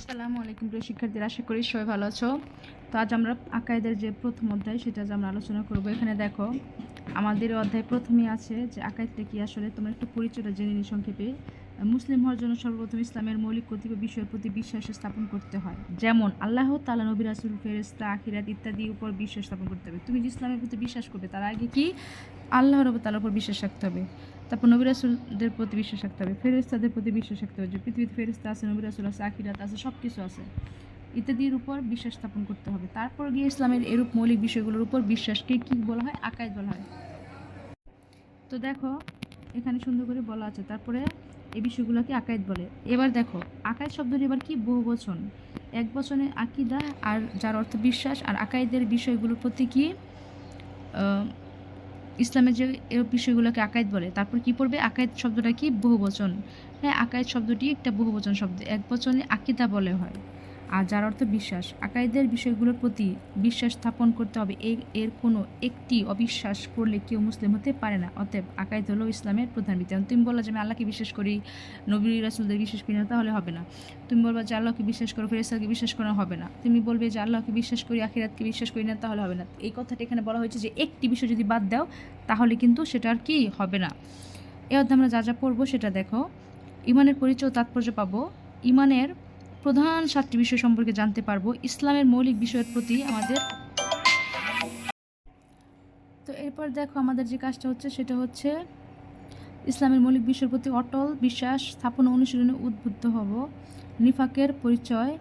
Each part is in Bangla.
আসসালামু আলাইকুম প্রিয় শিক্ষার্থীরা, আশা করি সবাই ভালো আছো। তো আজ আমরা আকায়েদের যে প্রথম অধ্যায়, সেটা আজ আমরা আলোচনা করব। এখানে দেখো, আমাদের অধ্যায় প্রথমেই আছে যে আকাইদটা কি, আসলে তোমরা একটু পরিচয়টা জেনে নিই সংক্ষেপে। মুসলিম হওয়ার জন্য সর্বপ্রথম ইসলামের মৌলিক কতিপয় বিষয়ের প্রতি বিশ্বাস স্থাপন করতে হয়। যেমন, আল্লাহ তালা নবী রাসুল ফেরেস্তা আখিরাত ইত্যাদির উপর বিশ্বাস স্থাপন করতে হবে। তুমি যে ইসলামের প্রতি বিশ্বাস করবে, তার আগে কি? আল্লাহর তালার উপর বিশ্বাস রাখতে হবে। তারপর নবী রাসুলদের প্রতি বিশ্বাস রাখতে হবে ফেরেস্তাদের প্রতি বিশ্বাস রাখতে হবে যে পৃথিবীতে ফেরেস্তা আছে, নবী রাসুল আছে আখিরাত আছে সব কিছু আছে। ইত্যাদির উপর বিশ্বাস স্থাপন করতে হবে। তারপর গিয়ে ইসলামের এরূপ মৌলিক বিষয়গুলোর উপর বিশ্বাসকে কী বলা হয়? আকায় বলা হয়। তো দেখো, এখানে সুন্দর করে বলা আছে, তারপরে এই বিষয়গুলোকে আকায়েত বলে। এবার দেখো আকায়েত শব্দটি এবার কি? বহু বচন। এক বচনে আকিদা আর যার অর্থ বিশ্বাস, আর আকায়েদের বিষয়গুলোর প্রতি কি ইসলামের যে বিষয়গুলোকে আকায়েদ বলে, তারপর কি পড়বে? আকায়েদ শব্দটা কি? বহুবচন। হ্যাঁ আকায়েদ শব্দটি একটা বহুবচন শব্দ এক বচনে আকিদা বলে হয়। আর যার অর্থ বিশ্বাস। আকাইদের বিষয়গুলোর প্রতি বিশ্বাস স্থাপন করতে হবে। এর কোনো একটি অবিশ্বাস করলে কেউ মুসলিম হতে পারে না। অতএব আকাইদ হলো ইসলামের প্রধান ভিত্তি তুমি বললা যে, আমি আল্লাহকে বিশ্বাস করি, নবী রাসুলদের বিশ্বাস করি না, তাহলে হবে না। তুমি বলবা যে, আল্লাহকে বিশ্বাস করো ফেরেস্তাকে বিশ্বাস করা হবে না। তুমি বলবে যে, আল্লাহকে বিশ্বাস করি, আখিরাতকে বিশ্বাস করি না, তাহলে হবে না। এই কথাটা এখানে বলা হয়েছে যে, একটি বিষয় যদি বাদ দাও, তাহলে কিন্তু সেটা আর কি হবে না। এ অধ্যায়ে আমরা যা যা পড়ব সেটা দেখো। ইমানের পরিচয় তাৎপর্য পাবো। ইমানের প্রধান সাতটি বিষয় সম্পর্কে জানতে পারব। ইসলামের মৌলিক বিষয়ের প্রতি আমাদের তো এরপর দেখো আমাদের যে কাজটা হচ্ছে, সেটা হচ্ছে ইসলামের মৌলিক বিষয়ের প্রতি অটল বিশ্বাস, স্থাপন অনুশীলনে উদ্বুদ্ধ হব, নিফাকের পরিচয়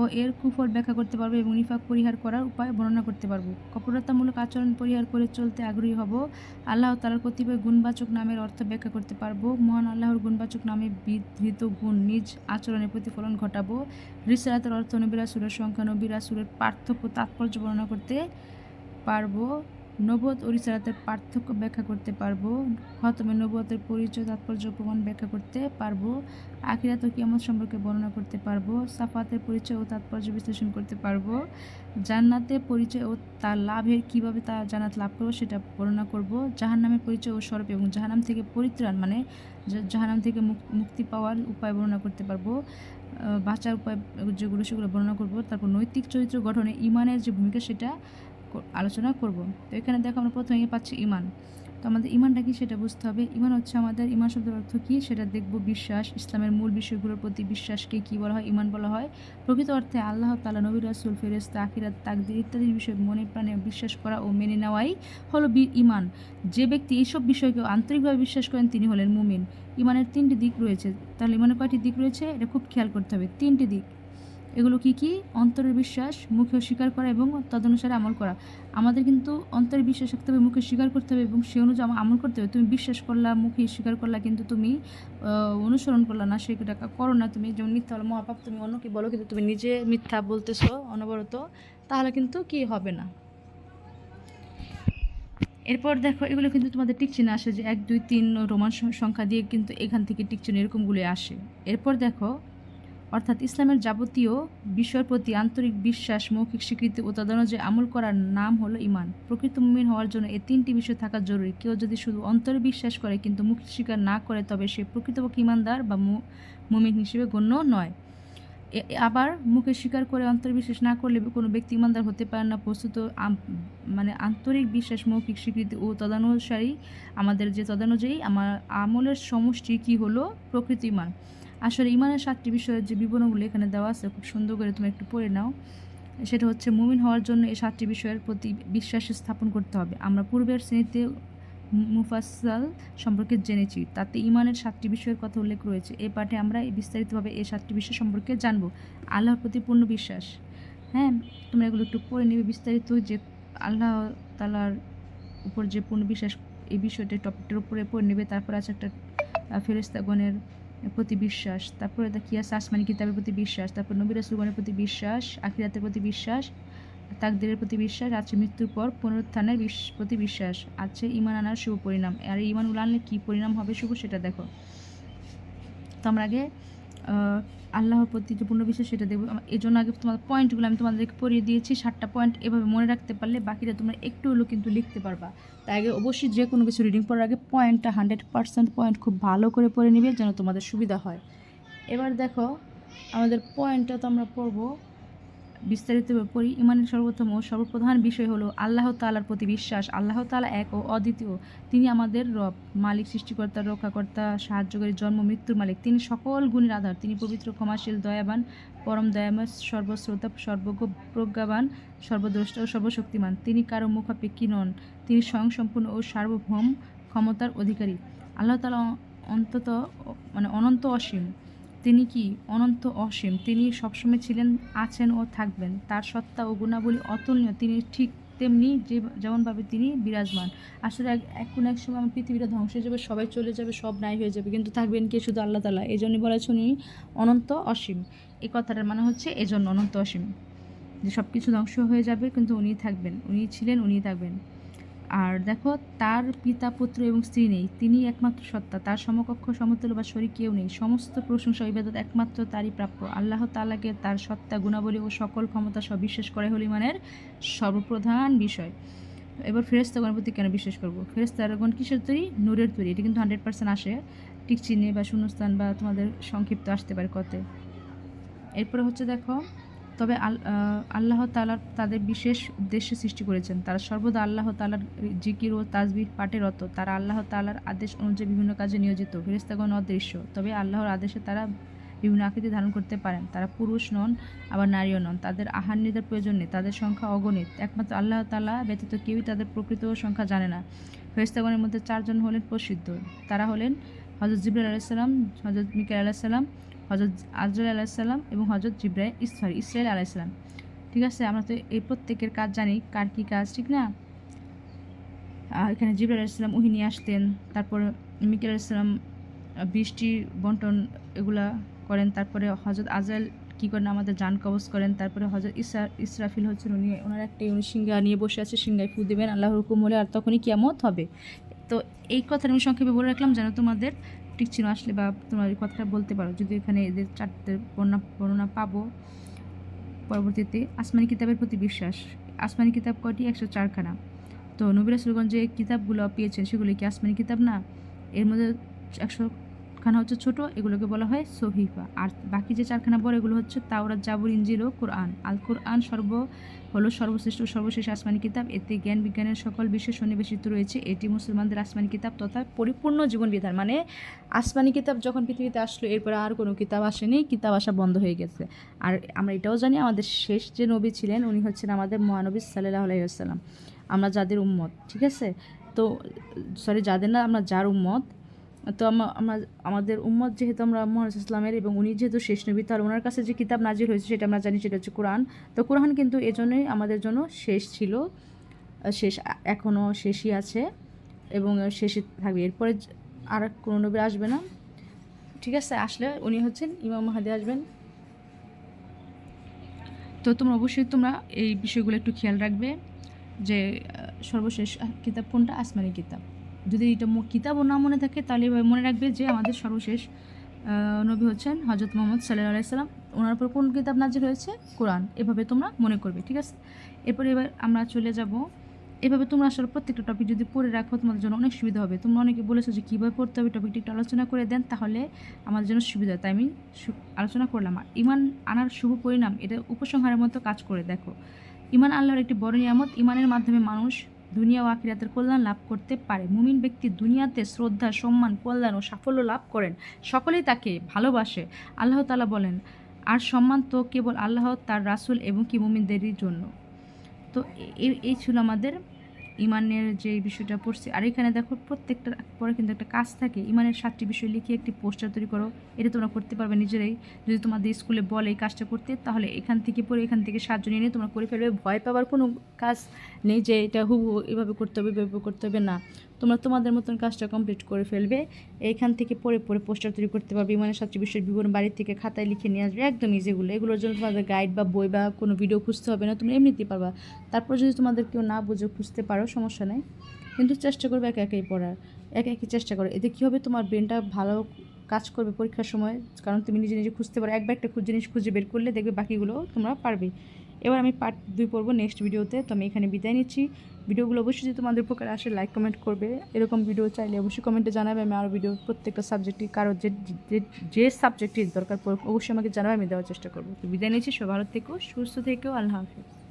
ও এর কুফল ব্যাখ্যা করতে পারব এবং নিফাক পরিহার করার উপায় বর্ণনা করতে পারব। কপরতামূলক আচরণ পরিহার করে চলতে আগ্রহী হব। আল্লাহ তালার কতিপয় গুণবাচক নামের অর্থ ব্যাখ্যা করতে পারব। মহান আল্লাহর গুণবাচক নামে বিধৃত গুণ নিজ আচরণে প্রতিফলন ঘটাবো। রিসালাতের অর্থ নবিরাসুরের সংখ্যা নবিরাসুরের পার্থক্য তাৎপর্য বর্ণনা করতে পারব। নবত ও রিসালাতের পার্থক্য ব্যাখ্যা করতে পারব। খতমে নবতের পরিচয় তাৎপর্য প্রমাণ ব্যাখ্যা করতে পারব। আখিরাত ও কিয়ামত সম্পর্কে বর্ণনা করতে পারব। সাফাতের পরিচয় ও তাৎপর্য বিশ্লেষণ করতে পারব। জান্নাতের পরিচয় ও তার লাভের কীভাবে তা জান্নাত লাভ করব সেটা বর্ণনা করব। জাহান্নামের পরিচয় ও স্বরূপ এবং জাহান্নাম থেকে পরিত্রাণ মানে জাহান্নাম থেকে মুক- মুক্তি পাওয়ার উপায় বর্ণনা করতে পারব। বাঁচার উপায় যেগুলো সেগুলো বর্ণনা করব। তারপর নৈতিক চরিত্র গঠনে ইমানের যে ভূমিকা সেটা আলোচনা করব। তো এখানে দেখো আমরা প্রথমে পাচ্ছি ইমান। তো আমাদের ইমানটা কি সেটা বুঝতে হবে। ইমান হচ্ছে আমাদের, ইমান শব্দের অর্থ কি সেটা দেখব বিশ্বাস, ইসলামের মূল বিষয়গুলোর প্রতি বিশ্বাসকে কি বলা হয়, ইমান বলা হয়। প্রকৃত অর্থে আল্লাহ তালা নবী রাসুল ফেরেস্তা আখিরাত, তাকদির ইত্যাদি বিষয়ে মনে প্রাণে বিশ্বাস করা ও মেনে নেওয়াই হলো বি- ইমান। যে ব্যক্তি এইসব বিষয়কে আন্তরিকভাবে বিশ্বাস করেন তিনি হলেন মুমিন। ইমানের তিনটি দিক রয়েছে। তাহলে ইমানের কয়টি দিক রয়েছে? এটা খুব খেয়াল করতে হবে। তিনটি দিক। এগুলো কি কি? অন্তরের বিশ্বাস, মুখে স্বীকার করা এবং তদনুসারে আমল করা। আমাদের কিন্তু অন্তরে বিশ্বাস রাখতে হবে, মুখে স্বীকার করতে হবে এবং সে অনুযায়ী আমল- করতে হবে। তুমি বিশ্বাস করলা, মুখে স্বীকার করলা, কিন্তু তুমি অনুসরণ করলা না। সেটা করো না তুমি। যেমন মিথ্যা হলো মহাপাপ তুমি অন্যকে বলো, কিন্তু তুমি নিজে মিথ্যা বলতেছো, অনবরত, তাহলে কিন্তু কি হবে না? এরপর দেখো, এগুলো কিন্তু তোমাদের টিকচিহ্ন আসে যে এক, দুই, তিন রোমান সংখ্যা দিয়ে কিন্তু এখান থেকে টিকচিহ্ন এরকমগুলো আসে। এরপর দেখো অর্থাৎ ইসলামের যাবতীয় বিষয়ের প্রতি আন্তরিক বিশ্বাস, মৌখিক স্বীকৃতি ও তদনুযায়ী আমল করার নাম হলো ইমান প্রকৃত মুমিন হওয়ার জন্য এই তিনটি বিষয় থাকা জরুরি। কেউ যদি শুধু অন্তরে বিশ্বাস করে কিন্তু মুখ স্বীকার না করে, তবে সে প্রকৃতপক্ষে ইমানদার বা মুমিন হিসেবে গণ্য নয়। আবার মুখে স্বীকার করে অন্তর বিশ্বাস না করলে কোনো ব্যক্তি ইমানদার হতে পারে না। প্রস্তুত মানে আন্তরিক বিশ্বাস, মৌখিক স্বীকৃতি ও তদানুসারী আমাদের যে তদানুযায়ী আমার আমলের সমষ্টি কি হলো? প্রকৃত ইমান আসলে ইমানের সাতটি বিষয়ের যে বিবরণগুলো এখানে দেওয়া আছে, খুব সুন্দর করে তুমি একটু পড়ে নাও। সেটা হচ্ছে মুমিন হওয়ার জন্য এই সাতটি বিষয়ের প্রতি বিশ্বাস স্থাপন করতে হবে। আমরা পূর্বের শ্রেণীতে মু- মুফাসসাল সম্পর্কে জেনেছি, তাতে ইমানের সাতটি বিষয়ের কথা উল্লেখ রয়েছে। এই পাঠে আমরা বিস্তারিতভাবে এই সাতটি বিষয় সম্পর্কে জানব। আল্লাহর প্রতি পূর্ণ বিশ্বাস। হ্যাঁ তোমরা এগুলো একটু পড়ে নেবে বিস্তারিত যে আল্লাহ তালার উপর যে পূর্ণ বিশ্বাস, এই বিষয়টা টপিকটার উপরে পড়ে নেবে। তারপর আছে একটা ফেরেস্তাগণের প্রতি বিশ্বাস, তারপরে দেখি আছে আসমানি কিতাবের প্রতি বিশ্বাস, তারপর নবীর সুগণের প্রতি বিশ্বাস, আখিরাতের প্রতি বিশ্বাস তাকদের প্রতি বিশ্বাস, আছে মৃত্যুর পর পুনরুত্থানের প্রতি বিশ্বাস, আছে ইমান আনার শুভ পরিণাম। আর ইমান আনলে কী পরিণাম হবে শুভ সেটা দেখো। তো আমরা আগে আল্লাহর প্রতি যে পূর্ণ বিশ্বাস, সেটা দেখব। এই জন্য আগে তোমাদের পয়েন্টগুলো আমি তোমাদেরকে পড়িয়ে দিয়েছি, সাতটা পয়েন্ট এভাবে মনে রাখতে পারলে বাকিটা তোমরা একটু হলেও কিন্তু লিখতে পারবা। তাই আগে অবশ্যই যে কোনো কিছু রিডিং পড়ার আগে পয়েন্টটা হান্ড্রেড পার্সেন্ট পয়েন্ট খুব ভালো করে পড়ে নিবে যেন তোমাদের সুবিধা হয়। এবার দেখো, আমাদের পয়েন্টটা তো আমরা পড়ব বিস্তারিতভাবে পড়ি, ইমানের সর্বপ্রথম ও সর্বপ্রধান বিষয় হলো আল্লাহ তালার প্রতি বিশ্বাস। আল্লাহ তালা এক ও অদ্বিতীয়। তিনি আমাদের রব, মালিক, সৃষ্টিকর্তা, রক্ষাকর্তা, সাহায্যকারী, জন্ম, মৃত্যুর মালিক। তিনি সকল গুণের আধার। তিনি পবিত্র, ক্ষমাশীল, দয়াবান, পরম দয়াময়, সর্বশ্রোতা, সর্বজ্ঞ, প্রজ্ঞাবান, সর্বদ্রষ্টা ও সর্বশক্তিমান। তিনি কারও মুখাপেক্ষী নন। তিনি স্বয়ংসম্পূর্ণ ও সার্বভৌম ক্ষমতার অধিকারী। আল্লাহ তালা অন্তত মানে অনন্ত অসীম। তিনি কি অনন্ত অসীম? তিনি সবসময় ছিলেন, আছেন ও থাকবেন। তার সত্তা ও গুণাবলী অতুলনীয়। তিনি ঠিক তেমনি যে, যেমনভাবে তিনি বিরাজমান। আসলে এক কোনো এক সময় আমার পৃথিবীটা ধ্বংস হয়ে যাবে, সবাই চলে যাবে, সব নাই হয়ে যাবে। কিন্তু থাকবেন কে? শুধু আল্লাহ তালা এই জন্যই বলেছেন উনি অনন্ত অসীম। এই কথাটার মানে হচ্ছে এজন্য অনন্ত অসীম। যে সব কিছু ধ্বংস হয়ে যাবে, কিন্তু উনি থাকবেন। উনি ছিলেন উনি থাকবেন। আর দেখো, তার পিতা, পুত্র এবং স্ত্রী নেই তিনি একমাত্র সত্তা। তার সমকক্ষ, সমতুল্য বা শরীর কেউ নেই। সমস্ত প্রশংসা ইবাদত একমাত্র তারই প্রাপ্য। আল্লাহ তালাকে তার সত্তা, গুণাবলী ও সকল ক্ষমতা সব বিশ্বাস করে হল ইমানের সর্বপ্রধান বিষয়। এবার ফেরেস্তাগণের প্রতি কেন বিশ্বাস করব? ফেরেস্তাগণ কিসের তৈরি? নূরের তৈরি। এটা কিন্তু হান্ড্রেড পার্সেন্ট আসে। টিক চিহ্নে বা শূন্যস্থান বা তোমাদের সংক্ষিপ্ত আসতে পারে কতে। এরপরে হচ্ছে দেখো তবে আল্লাহ তালার তাদের বিশেষ উদ্দেশ্যে সৃষ্টি করেছেন। তারা সর্বদা আল্লাহ তালার জিকির ও তাজবিহ পাঠে রত। তারা আল্লাহ তালার আদেশ অনুযায়ী বিভিন্ন কাজে নিয়োজিত। ফেরেস্তাগণ অদৃশ্য। তবে আল্লাহর আদেশে তারা বিভিন্ন আকৃতি ধারণ করতে পারেন। তারা পুরুষ নন, আবার নারীও নন। তাদের আহার নিদের প্রয়োজন নেই। তাদের সংখ্যা অগণিত। একমাত্র আল্লাহ তালা ব্যতীত কেউই তাদের প্রকৃত সংখ্যা জানে না। ফেরেস্তাগণের মধ্যে চারজন হলেন প্রসিদ্ধ। তারা হলেন হজরত জিবরাল আলাইসাল্লাম হজরত মিকাল আলাইসাল্লাম হজরত আজরাল আলাইসাল্লাম এবং হজরত জিব্রাই সরি ইসরায়েল আলাইসাল্লাম ঠিক আছে, আমরা তো এই প্রত্যেকের কাজ জানি, কার কী কাজ, ঠিক না? আর এখানে জিবরাল আলাইসাল্লাম উহি নিয়ে আসতেন, তারপর মিকাল আলাইসাল্লাম বৃষ্টি, বন্টন এগুলা করেন, তারপরে হজরত আজরাল কী করেন, আমাদের যান কবজ করেন, তারপরে হজরত ইসরা ইসরাফিল হচ্ছেন উনি, ওনার একটা উনি সিঙ্গা নিয়ে বসে আছে সিঙ্গায় ফু দেবেন, আল্লাহর হুকুম হলে আর তখনই কিয়ামত হবে। তো এই কথাটা আমি সংক্ষেপে বলে রাখলাম, যেন তোমাদের ঠিক ছিল আসলে বা তোমার এই কথাটা বলতে পারো। যদি এখানে এদের চারটে বর্ণনা বর্ণনা পাবো পরবর্তীতে, আসমানি কিতাবের প্রতি বিশ্বাস। আসমানি কিতাব কয়টি? একশো চারখানা। তো নবীরা যে কিতাবগুলো পেয়েছেন, সেগুলি কি আসমানি কিতাব না? এর মধ্যে একশো খানা হচ্ছে ছোট, এগুলোকে বলা হয় সহিফা। আর বাকি যে চারখানা বড় এগুলো হচ্ছে তাওরাত, জাবুর ইঞ্জিল ও কোরআন। আল কোরআন সর্ব হলো সর্বশ্রেষ্ঠ সর্বশেষ আসমানি কিতাব। এতে জ্ঞান, বিজ্ঞানের সকল বিষয় সন্নিবেশিত রয়েছে। এটি মুসলমানদের আসমানি কিতাব তথা পরিপূর্ণ জীবন বিধান। মানে আসমানি কিতাব যখন পৃথিবীতে আসলো, এরপরে আর কোনো কিতাব আসেনি, কিতাব আসা বন্ধ হয়ে গেছে। আর আমরা এটাও জানি, আমাদের শেষ যে নবী ছিলেন, উনি হচ্ছেন আমাদের মহানবী সাল্লাহ আলাইসাল্লাম আমরা যাদের উম্মত, ঠিক আছে? তো সরি যাদের না, আমরা যার উম্মত তো আমা- আমরা আমাদের উম্মত যেহেতু আমরা মোহাম্মদ ইসলামের এবং উনি যেহেতু শেষ নবী, তার ওনার কাছে যে কিতাব নাজির হয়েছে সেটা আমরা জানি সেটা হচ্ছে কোরআন। তো কোরআন কিন্তু এজন্যই আমাদের জন্য শেষ ছিল শেষ এখনও শেষই আছে এবং শেষে থাকবে। এরপরে আর কোনো নবী আসবে না। ঠিক আছে, আসলে উনি হচ্ছেন ইমাম মাহাদি আসবেন। তো তোমরা অবশ্যই তোমরা এই বিষয়গুলো একটু খেয়াল রাখবে যে সর্বশেষ কিতাব কোনটা? আসমানি কিতাব। যদি এটা কিতাবও না মনে থাকে, তাহলে মনে রাখবে যে আমাদের সর্বশেষ নবী হচ্ছেন হজরত মোহাম্মদ সাল্লাহ আলাইসাল্লাম ওনার উপর কোন কিতাব নাজির হয়েছে? কোরআন। এভাবে তোমরা মনে করবে, ঠিক আছে? এরপরে এবার আমরা চলে যাব। এভাবে তোমরা আসলে প্রত্যেকটা টপিক যদি পড়ে রাখো, তোমাদের জন্য অনেক সুবিধা হবে। তোমরা অনেকে বলেছ যে কীভাবে পড়তে হবে টপিকটি একটু আলোচনা করে দেন, তাহলে আমাদের জন্য সুবিধা। তাই আমি আলোচনা করলাম। আর ইমান আনার শুভ পরিণাম, এটা উপসংহারের মতো কাজ করে দেখো। ইমান আল্লাহর একটি বড় নিয়ামত। ইমানের মাধ্যমে মানুষ দুনিয়া ও আখিরাতের কল্যাণ লাভ করতে পারে। মুমিন ব্যক্তি দুনিয়াতে শ্রদ্ধা, সম্মান, কল্যাণ ও সাফল্য লাভ করেন। সকলেই তাকে ভালোবাসে। আল্লাহ তালা বলেন, আর সম্মান তো কেবল আল্লাহ, তার রাসুল এবং কি মুমিনদেরই জন্য? তো এই ছিল আমাদের ইমানের যে বিষয়টা পড়ছি, আর এখানে দেখো প্রত্যেকটার পরে কিন্তু একটা কাজ থাকে। ইমানের সাতটি বিষয় লিখে একটি পোস্টার তৈরি করো, এটা তোমরা করতে পারবে নিজেরাই। যদি তোমাদের স্কুলে বলে এই কাজটা করতে, তাহলে এখান থেকে পড়ে, এখান থেকে সাহায্য নিয়ে তোমরা করে ফেলবে। ভয় পাওয়ার কোনো কাজ নেই যে এটা হুবু এভাবে করতে হবে, এভাবে করতে হবে, না। তোমরা তোমাদের মতন কাজটা কমপ্লিট করে ফেলবে। এইখান থেকে পড়ে পড়ে পোস্টার তৈরি করতে পারবে ইমানের সাতটি বিষয়ের বিবরণ বাড়ির থেকে খাতায় লিখে নিয়ে আসবে, একদম ইজিগুলো এগুলোর জন্য তোমাদের গাইড বা বই বা কোনো ভিডিও খুঁজতে হবে না তুমি এমনিতেই পারবা। তারপর যদি তোমাদের কেউ না বুঝে খুঁজতে পারো, সমস্যা নেই। কিন্তু চেষ্টা করবে একা একাই পড়ার, একা একই চেষ্টা করো। এতে কী হবে? তোমার ব্রেনটা ভালো কাজ করবে পরীক্ষার সময়। কারণ তুমি নিজে নিজে খুঁজতে পারো। একবার একটা জিনিস খুঁজে বের করলে দেখবে বাকিগুলো তোমরা পারবে। এবার আমি পার্ট দুই পড়ব নেক্সট ভিডিওতে তো আমি এখানে বিদায় নিচ্ছি। ভিডিওগুলো অবশ্যই যদি তোমাদের উপকারে আসে লাইক কমেন্ট করবে। এরকম ভিডিও চাইলে অবশ্যই কমেন্টে জানাবে। আমি আরও ভিডিও প্রত্যেকটা সাবজেক্টই কারও যে, যে- সাবজেক্টের দরকার অবশ্যই আমাকে জানাবে, আমি দেওয়ার চেষ্টা করব। তো বিদায় নিচ্ছি সব ভালো থেকো, সুস্থ থেকেও আল্লাহ হাফিজ।